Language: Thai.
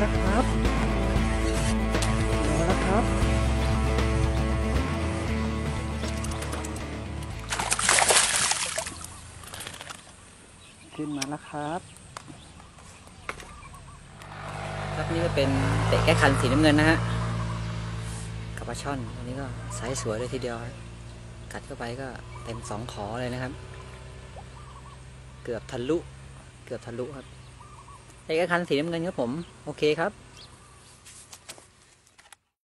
แล้วครับมาแล้วครับ ขึ้นมาแล้วครับครับนี่ก็เป็นเตะแก้คันสีน้ำเงินนะฮะกับปลาช่อนอันนี้ก็ไซส์สวยเลยทีเดียวครับกัดเข้าไปก็เต็มสองขอเลยนะครับ เกือบทะลุ เกือบทะลุครับ เอกคันสีน้ำเงินครับผม โอเคครับ